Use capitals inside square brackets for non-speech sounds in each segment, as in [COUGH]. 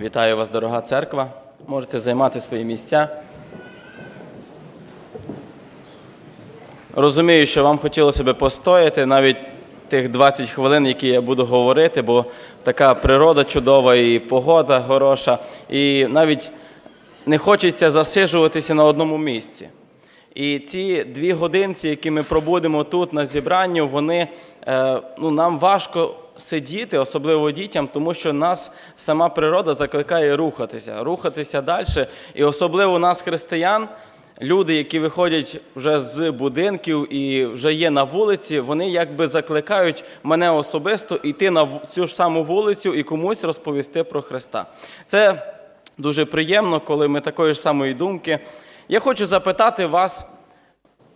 Вітаю вас, дорога церква. Можете займати свої місця. Розумію, що вам хотілося б постояти навіть тих 20 хвилин, які я буду говорити, бо така природа чудова і погода хороша, і навіть не хочеться засижуватися на одному місці. І ці дві годинці, які ми пробудемо тут на зібранні, вони е, ну, нам важко сидіти, особливо дітям, тому що нас сама природа закликає рухатися, рухатися далі. І особливо нас, християн, люди, які виходять вже з будинків і вже є на вулиці, вони якби закликають мене особисто йти на цю ж саму вулицю і комусь розповісти про Христа. Це дуже приємно, коли ми такої ж самої думки. Я хочу запитати вас,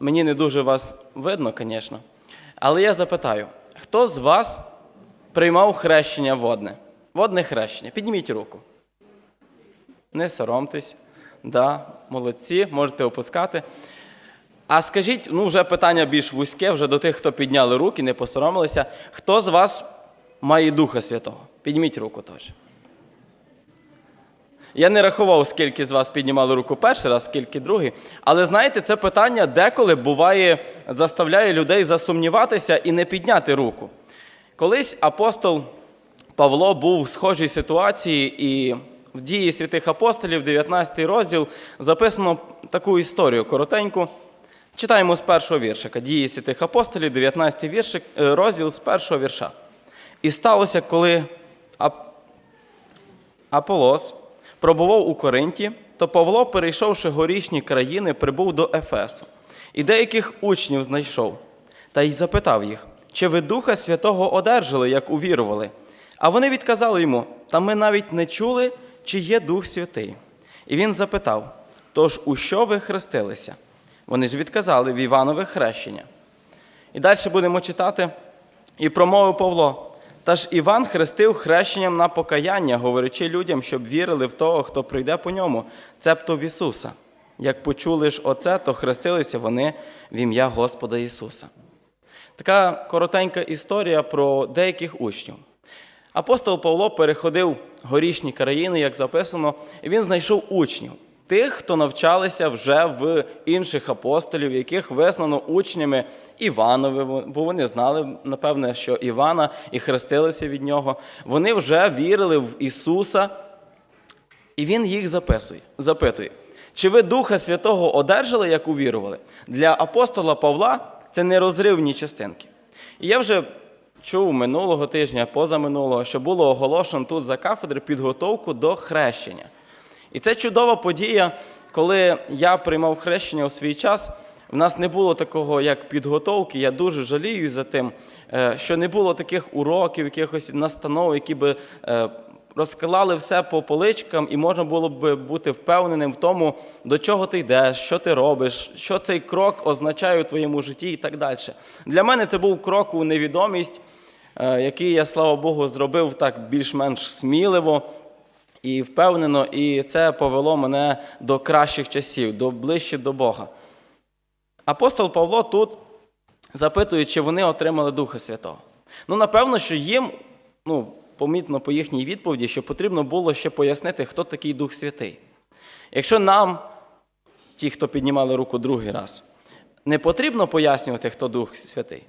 мені не дуже вас видно, звісно, але я запитаю, хто з вас приймав хрещення водне? Водне хрещення. Підніміть руку. Не соромтесь. Да, молодці, можете опускати. А скажіть, ну вже питання більш вузьке, вже до тих, хто підняли руки, не посоромилися. Хто з вас має Духа Святого? Підніміть руку теж. Я не рахував, скільки з вас піднімали руку перший раз, скільки другий. Але знаєте, це питання деколи буває, заставляє людей засумніватися і не підняти руку. Колись апостол Павло був в схожій ситуації, і в дії святих апостолів, 19 розділ, записано таку історію коротеньку. Читаємо з першого віршика. Дії святих апостолів, 19 віршик, е, розділ з першого вірша. І сталося, коли ап- Аполос пробував у Коринті, то Павло, перейшовши горішні країни, прибув до Ефесу. І деяких учнів знайшов, та й запитав їх, чи ви Духа Святого одержали, як увірували? А вони відказали йому, та ми навіть не чули, чи є Дух Святий. І він запитав: тож у що ви хрестилися? Вони ж відказали в Іванове хрещення. І далі будемо читати. І промовив Павло. Та ж Іван хрестив хрещенням на покаяння, говорячи людям, щоб вірили в того, хто прийде по ньому, цебто в Ісуса. Як почули ж оце, то хрестилися вони в ім'я Господа Ісуса. Така коротенька історія про деяких учнів. Апостол Павло переходив горішні країни, як записано, і він знайшов учнів, тих, хто навчалися вже в інших апостолів, яких визнано учнями Іванови, бо вони знали, напевне, що Івана і хрестилися від нього. Вони вже вірили в Ісуса, і він їх записує, запитує, чи ви Духа Святого одержали, як увірували? Для апостола Павла це нерозривні частинки. І я вже чув минулого тижня, позаминулого, що було оголошено тут за кафедри підготовку до хрещення. І це чудова подія, коли я приймав хрещення у свій час. В нас не було такого, як підготовки. Я дуже жалію за тим, е, що не було таких уроків, якихось настанов, які би розкладали все по поличкам, і можна було б бути впевненим в тому, до чого ти йдеш, що ти робиш, що цей крок означає у твоєму житті і так далі. Для мене це був крок у невідомість, е, який я, слава Богу, зробив так більш-менш сміливо. І впевнено, і це повело мене до кращих часів, до ближче до Бога. Апостол Павло тут запитує, чи вони отримали Духа Святого. Ну, напевно, що їм, ну, помітно по їхній відповіді, що потрібно було ще пояснити, хто такий Дух Святий. Якщо нам, ті, хто піднімали руку другий раз, не потрібно пояснювати, хто Дух Святий,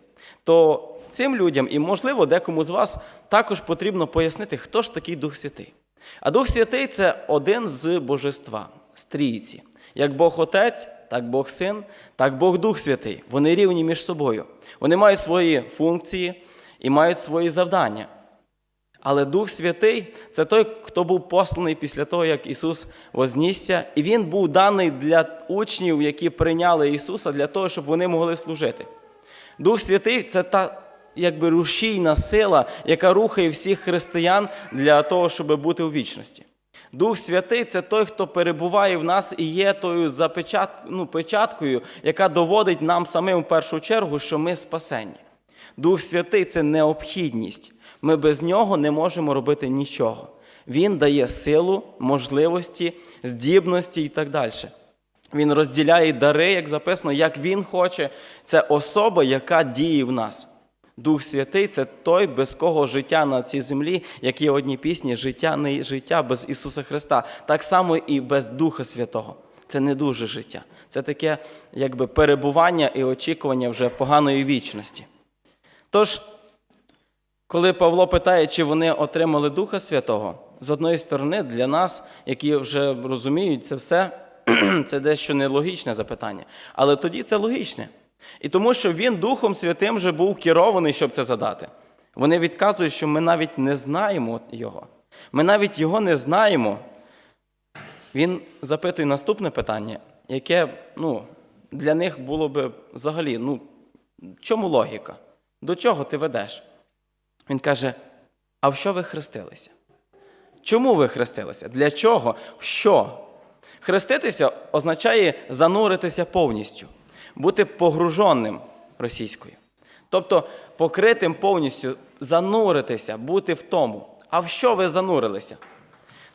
то цим людям, і, можливо, декому з вас також потрібно пояснити, хто ж такий Дух Святий. А Дух Святий це один з божества, з трійці. Як Бог Отець, так Бог Син, так Бог Дух Святий. Вони рівні між собою. Вони мають свої функції і мають свої завдання. Але Дух Святий це той, хто був посланий після того, як Ісус вознісся, і Він був даний для учнів, які прийняли Ісуса, для того, щоб вони могли служити. Дух Святий це та якби рушійна сила, яка рухає всіх християн для того, щоб бути у вічності. Дух Святий це той, хто перебуває в нас і є тою запечат... ну, печаткою, яка доводить нам самим в першу чергу, що ми спасені. Дух Святий це необхідність. Ми без нього не можемо робити нічого. Він дає силу, можливості, здібності і так далі. Він розділяє дари, як записано, як він хоче. Це особа, яка діє в нас. Дух Святий це той, без кого життя на цій землі, як є в одній пісні, життя не життя без Ісуса Христа. Так само і без Духа Святого. Це не дуже життя. Це таке якби перебування і очікування вже поганої вічності. Тож, коли Павло питає, чи вони отримали Духа Святого, з одної сторони, для нас, які вже розуміють це все, [CLEARS THROAT] це дещо нелогічне запитання. Але тоді це логічне. І тому, що він Духом Святим вже був керований, щоб це задати. Вони відказують, що ми навіть не знаємо його. Ми навіть його не знаємо. Він запитує наступне питання, яке ну, для них було би взагалі, ну, чому логіка? До чого ти ведеш? Він каже: а в що ви хрестилися? Чому ви хрестилися? Для чого? В що? Хреститися означає зануритися повністю, бути погруженим російською. Тобто покритим повністю, зануритися, бути в тому. А в що ви занурилися?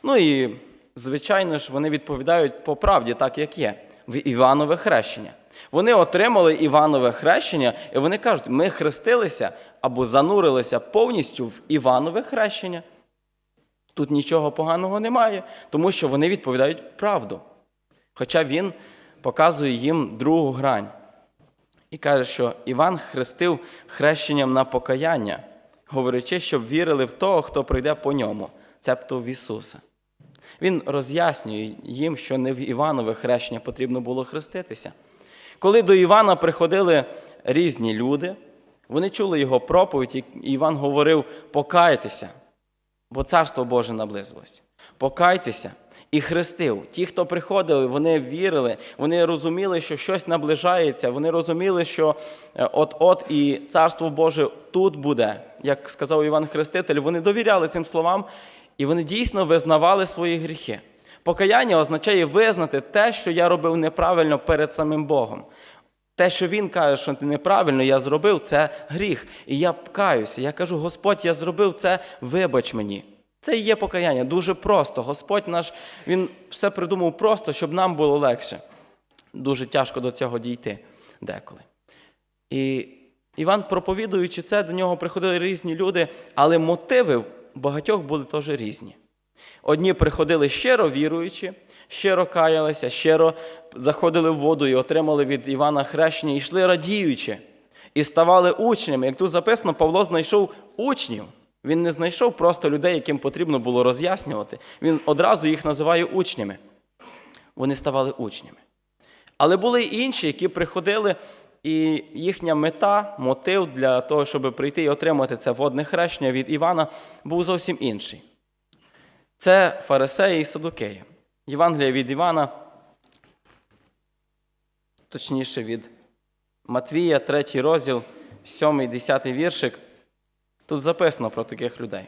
Ну і, звичайно ж, вони відповідають по правді, так як є, в Іванове хрещення. Вони отримали Іванове хрещення, і вони кажуть, ми хрестилися або занурилися повністю в Іванове хрещення. Тут нічого поганого немає, тому що вони відповідають правду. Хоча він показує їм другу грань. І каже, що Іван хрестив хрещенням на покаяння, говорячи, щоб вірили в того, хто прийде по ньому, цебто в Ісуса. Він роз'яснює їм, що не в Іванове хрещення потрібно було хреститися. Коли до Івана приходили різні люди, вони чули його проповідь, і Іван говорив: покайтеся, бо царство Боже наблизилось. Покайтеся і хрестив. Ті, хто приходили, вони вірили, вони розуміли, що щось наближається, вони розуміли, що е, от-от і царство Боже тут буде. Як сказав Іван Хреститель, вони довіряли цим словам, і вони дійсно визнавали свої гріхи. Покаяння означає визнати те, що я робив неправильно перед самим Богом. Те, що він каже, що неправильно я зробив, це гріх. І я каюся. Я кажу, Господь, я зробив це, вибач мені. Це і є покаяння. Дуже просто. Господь наш, Він все придумав просто, щоб нам було легше. Дуже тяжко до цього дійти деколи. І Іван, проповідуючи це, до нього приходили різні люди, але мотиви багатьох були теж різні. Одні приходили щиро віруючи, щиро каялися, щиро заходили в воду і отримали від Івана хрещення, і йшли радіючи, і ставали учнями. Як тут записано, Павло знайшов учнів. Він не знайшов просто людей, яким потрібно було роз'яснювати. Він одразу їх називає учнями. Вони ставали учнями. Але були й інші, які приходили, і їхня мета, мотив для того, щоб прийти і отримати це водне хрещення від Івана, був зовсім інший. Це фарисеї і садукеї. Євангелія від Івана, точніше від Матвія, 3 розділ, 7, 10 віршик. Тут записано про таких людей.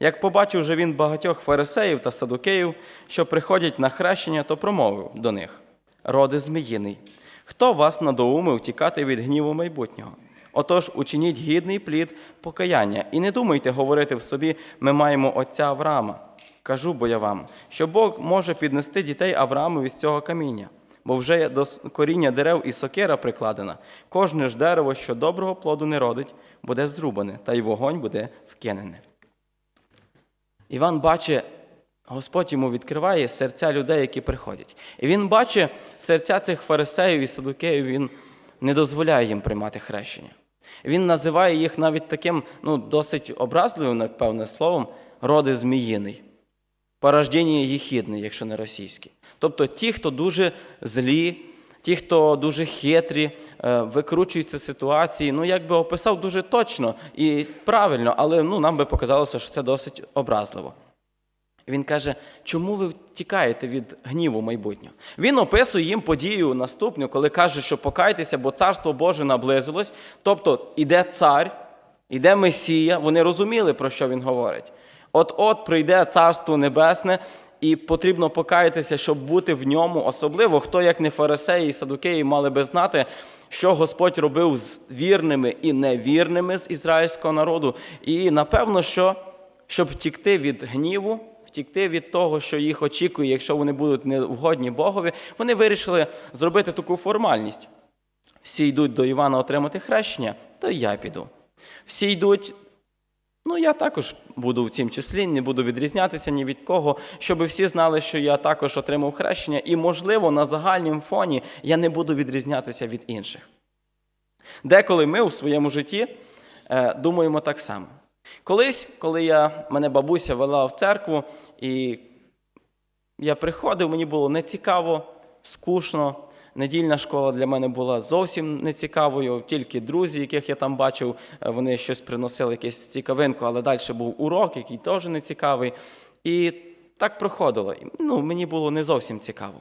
Як побачив же він багатьох фарисеїв та садукеїв, що приходять на хрещення, то промовив до них: Роди зміїний, хто вас надоумив тікати від гніву майбутнього? Отож, учиніть гідний плід покаяння, і не думайте говорити в собі, ми маємо отця Авраама. Кажу бо я вам, що Бог може піднести дітей Авраамові з цього каміння, бо вже до коріння дерев і сокира прикладена. Кожне ж дерево, що доброго плоду не родить, буде зрубане, та й вогонь буде вкинене. Іван бачить, Господь йому відкриває серця людей, які приходять. І він бачить серця цих фарисеїв і садукеїв, він не дозволяє їм приймати хрещення. Він називає їх навіть таким ну, досить образливим, напевне, словом, роди зміїний, порождення їхідне, якщо не російське. Тобто ті, хто дуже злі, ті, хто дуже хитрі, е, викручуються ситуації, ну, як би описав дуже точно і правильно, але ну, нам би показалося, що це досить образливо. Він каже, чому ви втікаєте від гніву майбутнього? Він описує їм подію наступну, коли каже, що покайтеся, бо царство Боже наблизилось. Тобто іде цар, іде Месія. Вони розуміли, про що він говорить. От-от прийде царство небесне, і потрібно покаятися, щоб бути в ньому. Особливо, хто, як не фарисеї і садукеї, мали би знати, що Господь робив з вірними і невірними з ізраїльського народу. І напевно, що щоб втікти від гніву, втікти від того, що їх очікує, якщо вони будуть невгодні Богові, вони вирішили зробити таку формальність. Всі йдуть до Івана отримати хрещення, то й я піду. Всі йдуть. Ну, я також буду в цім числі, не буду відрізнятися ні від кого, щоб всі знали, що я також отримав хрещення, і, можливо, на загальному фоні я не буду відрізнятися від інших. Деколи ми у своєму житті е, думаємо так само. Колись, коли я, мене бабуся вела в церкву, і я приходив, мені було нецікаво, скучно. Недільна школа для мене була зовсім нецікавою. Тільки друзі, яких я там бачив, е, вони щось приносили, якусь цікавинку, але далі був урок, який теж нецікавий. І так проходило. Ну, мені було не зовсім цікаво.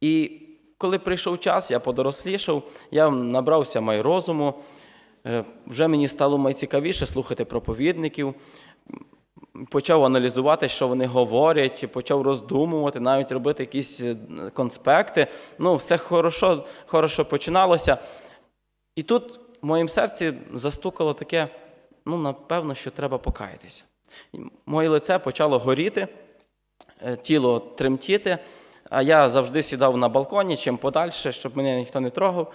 І коли прийшов час, я подорослішав, я набрався май розуму. Е, Вже мені стало найцікавіше слухати проповідників, почав аналізувати, що вони говорять, почав роздумувати, навіть робити якісь е, конспекти. Ну, все хорошо, хорошо починалося. І тут в моїм серці застукало таке: ну, напевно, що треба покаятися. Моє лице почало горіти, е, тіло тремтіти, а я завжди сідав на балконі, чим подальше, щоб мене ніхто не трогав.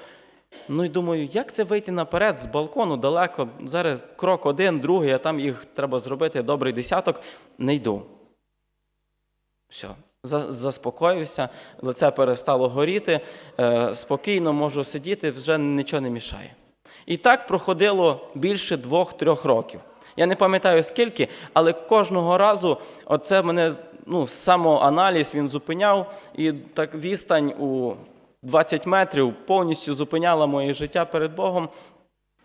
Ну і думаю, як це вийти наперед з балкону далеко? Зараз крок один, другий, а там їх треба зробити добрий десяток. Не йду. Все, заспокоївся, лице перестало горіти, е, спокійно можу сидіти, вже нічого не мішає. І так проходило більше двох-трьох років. Я не пам'ятаю скільки, але кожного разу оце мене ну, самоаналіз він зупиняв, і так відстань у 20 метрів повністю зупиняла моє життя перед Богом.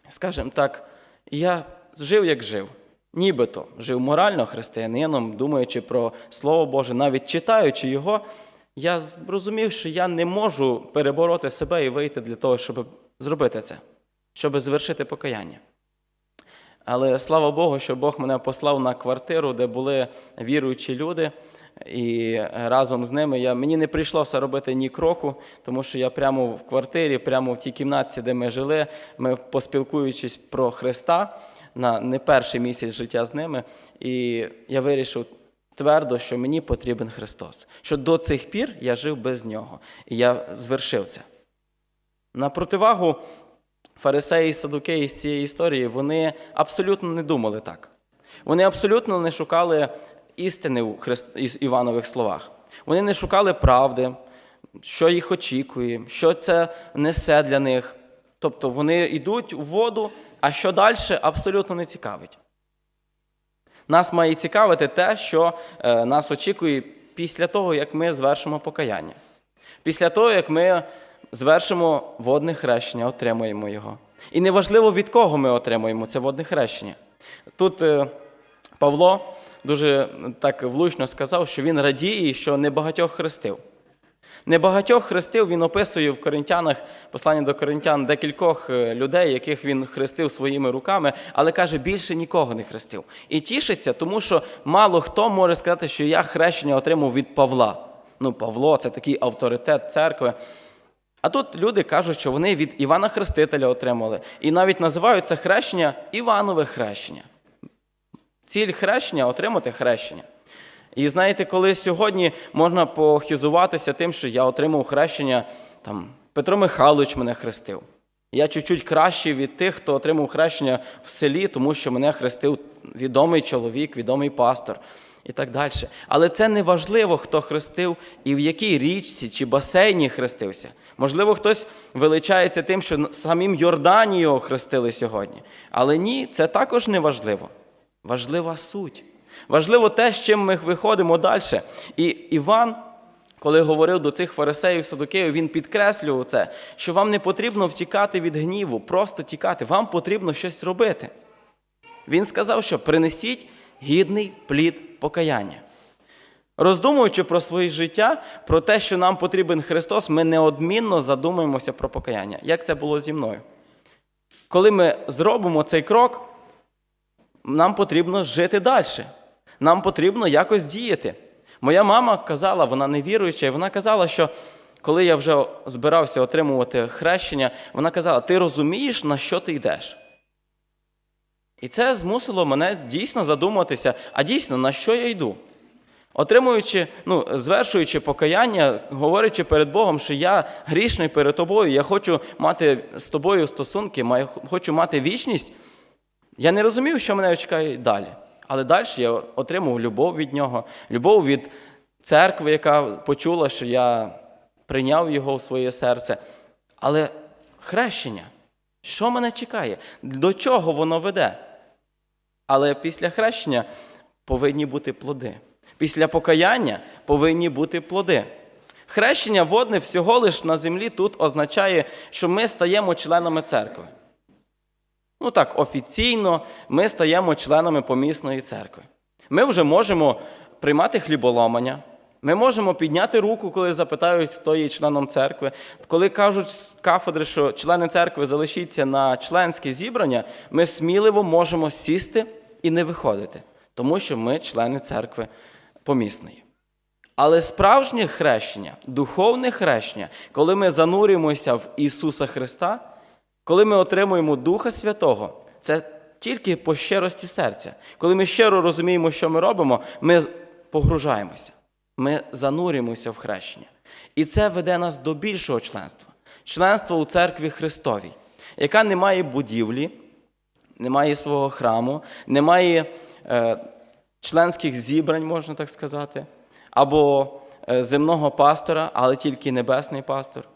Скажімо так, я жив як жив. Нібито жив морально християнином, думаючи про Слово Боже, навіть читаючи його, я зрозумів, що я не можу перебороти себе і вийти для того, щоб зробити це, щоб звершити покаяння. Але слава Богу, що Бог мене послав на квартиру, де були віруючі люди, і разом з ними я, мені не прийшлося робити ні кроку, тому що я прямо в квартирі, прямо в тій кімнаті, де ми жили, ми поспілкуючись про Христа на не перший місяць життя з ними, і я вирішив твердо, що мені потрібен Христос, що до цих пір я жив без нього, і я звершив це. На противагу фарисеї і садукеї з цієї історії, вони абсолютно не думали так. Вони абсолютно не шукали істини у Христ... Іванових словах. Вони не шукали правди, що їх очікує, що це несе для них. Тобто вони йдуть у воду, а що далі абсолютно не цікавить. Нас має цікавити те, що е, нас очікує після того, як ми звершимо покаяння. Після того, як ми звершимо водне хрещення, отримуємо його. І неважливо, від кого ми отримуємо це водне хрещення. Тут е, Павло дуже так влучно сказав, що він радіє, що небагатьох хрестив. Небагатьох хрестив він описує в Коринтянах, посланні до Коринтян, декількох е, людей, яких він хрестив своїми руками, але каже, більше нікого не хрестив. І тішиться, тому що мало хто може сказати, що я хрещення отримав від Павла. Ну, Павло це такий авторитет церкви. А тут люди кажуть, що вони від Івана Хрестителя отримали. І навіть називають це хрещення Іванове хрещення. Ціль хрещення отримати хрещення. І знаєте, коли сьогодні можна похизуватися тим, що я отримав хрещення, там, Петро Михайлович мене хрестив. Я чуть-чуть кращий від тих, хто отримав хрещення в селі, тому що мене хрестив відомий чоловік, відомий пастор і так далі. Але це не важливо, хто хрестив і в якій річці чи басейні хрестився. Можливо, хтось величається тим, що самим Йорданію хрестили сьогодні. Але ні, це також не важливо. Важлива суть. Важливо те, з чим ми виходимо далі. І Іван, коли говорив до цих фарисеїв, садукеїв, він підкреслював це, що вам не потрібно втікати від гніву, просто тікати, вам потрібно щось робити. Він сказав, що принесіть гідний плід покаяння. Роздумуючи про своє життя, про те, що нам потрібен Христос, ми неодмінно задумуємося про покаяння. Як це було зі мною? Коли ми зробимо цей крок, нам потрібно жити далі. Нам потрібно якось діяти. Моя мама казала, вона не віруюча, і вона казала, що коли я вже збирався отримувати хрещення, вона казала: ти розумієш, на що ти йдеш? І це змусило мене дійсно задуматися, а дійсно, на що я йду? Отримуючи, ну, звершуючи покаяння, говорячи перед Богом, що я грішний перед тобою, я хочу мати з тобою стосунки, хочу мати вічність, я не розумів, що мене чекає далі. Але далі я отримав любов від нього, любов від церкви, яка почула, що я прийняв його в своє серце. Але хрещення, що мене чекає? До чого воно веде? Але після хрещення повинні бути плоди. Після покаяння повинні бути плоди. Хрещення водне всього лиш на землі тут означає, що ми стаємо членами церкви. Ну так, офіційно ми стаємо членами помісної церкви. Ми вже можемо приймати хліболомання. Ми можемо підняти руку, коли запитають, хто є членом церкви. Коли кажуть з кафедри, що члени церкви залишіться на членське зібрання, ми сміливо можемо сісти і не виходити, тому що ми члени церкви помісної. Але справжнє хрещення, духовне хрещення, коли ми занурюємося в Ісуса Христа, коли ми отримуємо Духа Святого, це тільки по щирості серця. Коли ми щиро розуміємо, що ми робимо, ми погружаємося, ми занурюємося в хрещення. І це веде нас до більшого членства членства у церкві Христовій, яка не має будівлі, не має свого храму, не має е, членських зібрань, можна так сказати, або е, земного пастора, але тільки небесний пастор.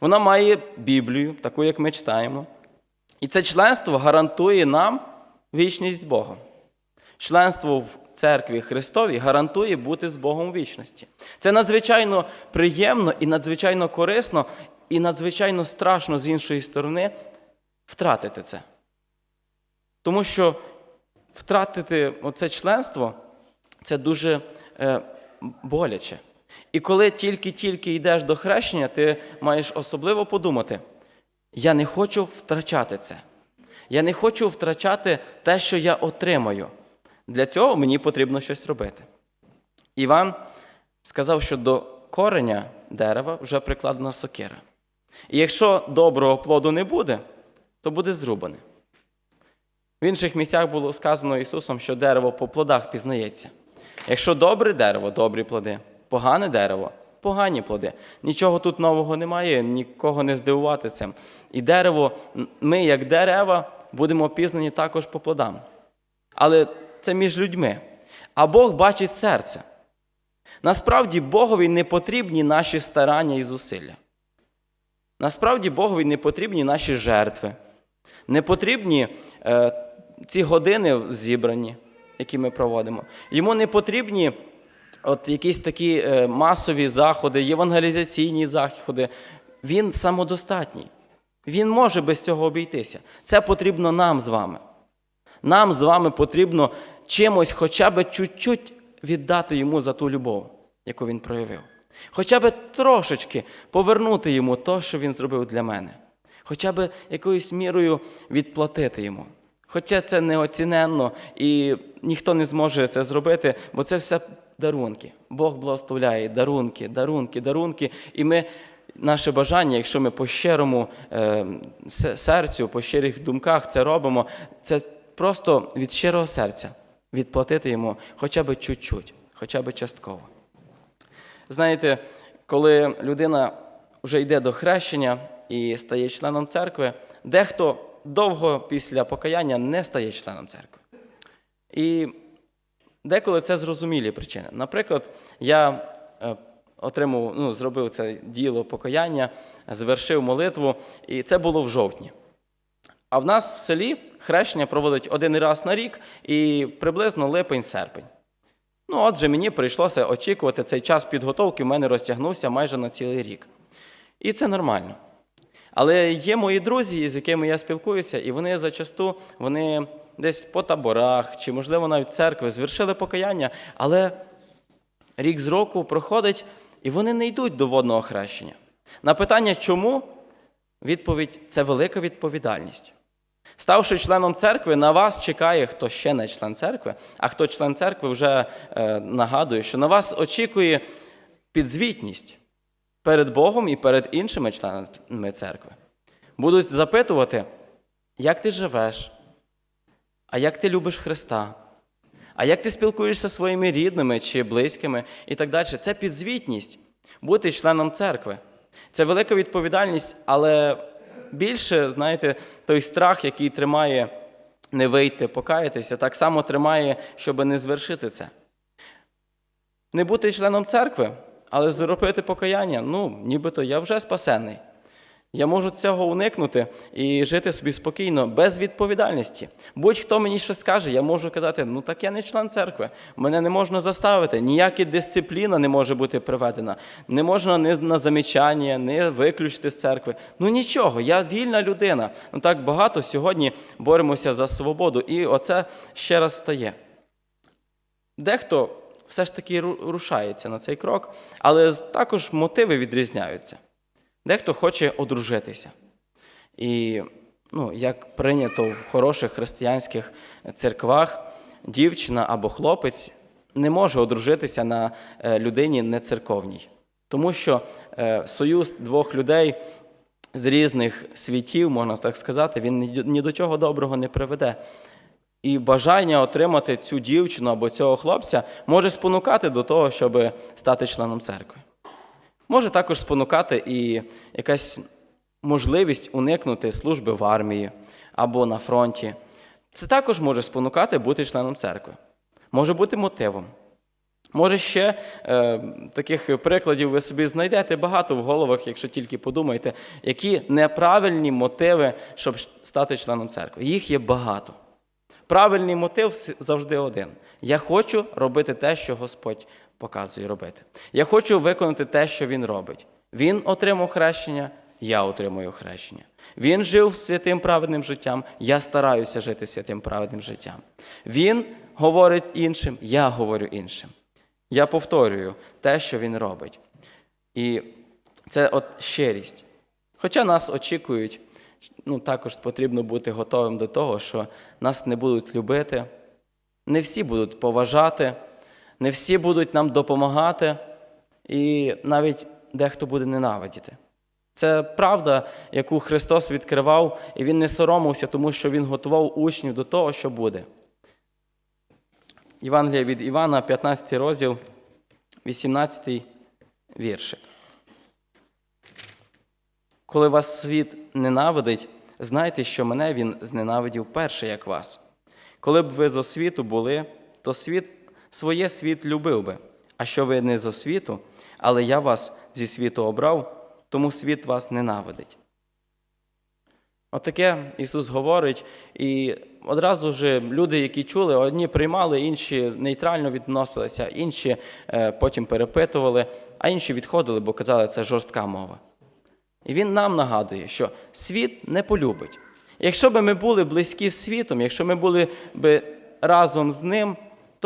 Вона має Біблію, таку, як ми читаємо. І це членство гарантує нам вічність з Богом. Членство в церкві Христовій гарантує бути з Богом у вічності. Це надзвичайно приємно і надзвичайно корисно, і надзвичайно страшно з іншої сторони втратити це. Тому що втратити оце членство це дуже е, боляче. І коли тільки-тільки йдеш до хрещення, ти маєш особливо подумати: я не хочу втрачати це. Я не хочу втрачати те, що я отримаю. Для цього мені потрібно щось робити. Іван сказав, що до кореня дерева вже прикладена сокира. І якщо доброго плоду не буде, то буде зрубане. В інших місцях було сказано Ісусом, що дерево по плодах пізнається. Якщо добре дерево, добрі плоди, погане дерево, погані плоди. Нічого тут нового немає, нікого не здивувати цим. І дерево, ми, як дерева, будемо пізнані також по плодам. Але це між людьми. А Бог бачить серце. Насправді Богові не потрібні наші старання і зусилля. Насправді Богові не потрібні наші жертви. Не потрібні е, ці години зібрані, які ми проводимо. Йому не потрібні от якісь такі е, масові заходи, євангелізаційні заходи. Він самодостатній. Він може без цього обійтися. Це потрібно нам з вами. Нам з вами потрібно чимось хоча б чуть-чуть віддати йому за ту любов, яку він проявив. Хоча б трошечки повернути йому те, що він зробив для мене. Хоча б якоюсь мірою відплатити йому. Хоча це неоціненно і ніхто не зможе це зробити, бо це все дарунки. Бог благословляє дарунки, дарунки, дарунки. І ми, наше бажання, якщо ми по щирому е, серцю, по щирих думках це робимо, це просто від щирого серця відплатити йому хоча б чуть-чуть, хоча б частково. Знаєте, коли людина вже йде до хрещення і стає членом церкви, дехто довго після покаяння не стає членом церкви. І деколи це зрозумілі причини. Наприклад, я е, отримав, ну, зробив це діло покаяння, звершив молитву, і це було в жовтні. А в нас в селі хрещення проводить один раз на рік і приблизно липень-серпень. Ну, отже, мені прийшлося очікувати цей час підготовки, в мене розтягнувся майже на цілий рік. І це нормально. Але є мої друзі, з якими я спілкуюся, і вони зачасту вони десь по таборах чи, можливо, навіть церкви звершили покаяння, але рік з року проходить, і вони не йдуть до водного хрещення. На питання, чому? Відповідь це велика відповідальність. Ставши членом церкви, на вас чекає, хто ще не член церкви, а хто член церкви вже е, нагадує, що на вас очікує підзвітність перед Богом і перед іншими членами церкви. Будуть запитувати, як ти живеш, а як ти любиш Христа, А як ти спілкуєшся зі своїми рідними чи близькими і так далі? Це підзвітність бути членом церкви. Це велика відповідальність, але більше, знаєте, той страх, який тримає не вийти, покаятися, так само тримає, щоб не звершити це. Не бути членом церкви, але зробити покаяння, ну, нібито я вже спасений. Я можу цього уникнути і жити собі спокійно, без відповідальності. Будь-хто мені щось скаже, я можу казати, ну так я не член церкви, мене не можна заставити, ніяка дисципліна не може бути приведена. Не можна ні на замічання, не виключити з церкви. Ну нічого, я вільна людина. Ну так багато сьогодні боремося за свободу, і оце ще раз стає. Дехто все ж таки рушається на цей крок, але також мотиви відрізняються. Дехто хоче одружитися. І, ну, як прийнято в хороших християнських церквах, дівчина або хлопець не може одружитися на е, людині нецерковній. Тому що е, союз двох людей з різних світів, можна так сказати, він ні до чого доброго не приведе. І бажання отримати цю дівчину або цього хлопця може спонукати до того, щоб стати членом церкви. Може також спонукати і якась можливість уникнути служби в армії або на фронті. Це також може спонукати бути членом церкви. Може бути мотивом. Може, ще е, таких прикладів ви собі знайдете багато в головах, якщо тільки подумаєте, які неправильні мотиви, щоб стати членом церкви. Їх є багато. Правильний мотив завжди один. Я хочу робити те, що Господь показує робити. Я хочу виконати те, що Він робить. Він отримав хрещення, я отримую хрещення. Він жив святим праведним життям, я стараюся жити святим праведним життям. Він говорить іншим, я говорю іншим. Я повторюю те, що він робить. І це от щирість. Хоча нас очікують, ну, також потрібно бути готовим до того, що нас не будуть любити, не всі будуть поважати, не всі будуть нам допомагати, і навіть дехто буде ненавидіти. Це правда, яку Христос відкривав, і Він не соромився, тому що Він готував учнів до того, що буде. Євангелія від Івана, 15 розділ, 18 віршик. Коли вас світ ненавидить, знайте, що мене він зненавидів перше, як вас. Коли б ви зо світу були, то світ своє світ любив би. А що ви не зо світу, але я вас зі світу обрав, тому світ вас ненавидить. Отаке Ісус говорить, і одразу ж люди, які чули, одні приймали, інші нейтрально відносилися, інші е, потім перепитували, а інші відходили, бо казали, це жорстка мова. І він нам нагадує, що світ не полюбить. Якщо б ми були близькі з світом, якщо ми були б разом з ним,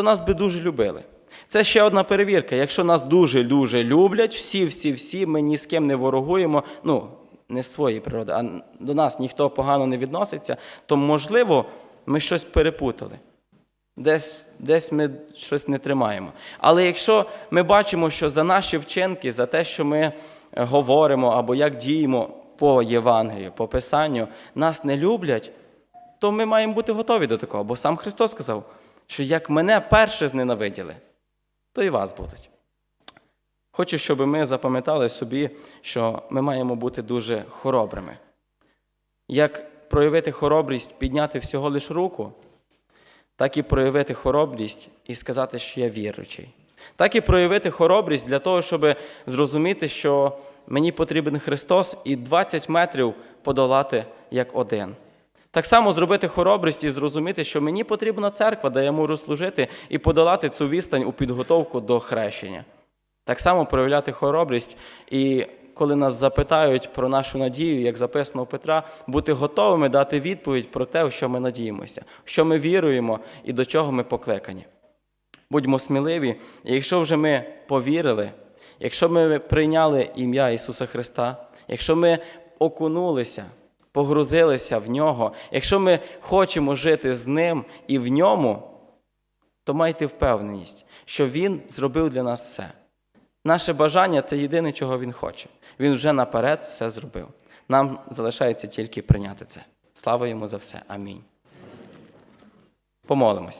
то нас би дуже любили. Це ще одна перевірка. Якщо нас дуже-дуже люблять, всі, всі, всі, ми ні з ким не ворогуємо, ну, не з своєї природи, а до нас ніхто погано не відноситься, то, можливо, ми щось перепутали. Десь, десь ми щось не тримаємо. Але якщо ми бачимо, що за наші вчинки, за те, що ми е, говоримо або як діємо по Євангелію, по Писанню, нас не люблять, то ми маємо бути готові до такого. Бо сам Христос сказав, що як мене перше зненавиділи, то і вас будуть. Хочу, щоб ми запам'ятали собі, що ми маємо бути дуже хоробрими. Як проявити хоробрість, підняти всього лиш руку, так і проявити хоробрість і сказати, що я віруючий. Так і проявити хоробрість для того, щоб зрозуміти, що мені потрібен Христос і 20 метрів подолати як один. Так само зробити хоробрість і зрозуміти, що мені потрібна церква, де я можу служити, і подолати цю відстань у підготовку до хрещення. Так само проявляти хоробрість і коли нас запитають про нашу надію, як записано у Петра, бути готовими дати відповідь про те, в що ми надіємося, в що ми віруємо і до чого ми покликані. Будьмо сміливі, якщо вже ми повірили, якщо ми прийняли ім'я Ісуса Христа, якщо ми окунулися, погрузилися в Нього, якщо ми хочемо жити з Ним і в Ньому, то майте впевненість, що Він зробив для нас все. Наше бажання це єдине, чого Він хоче. Він вже наперед все зробив. Нам залишається тільки прийняти це. Слава йому за все. Амінь. Помолимось.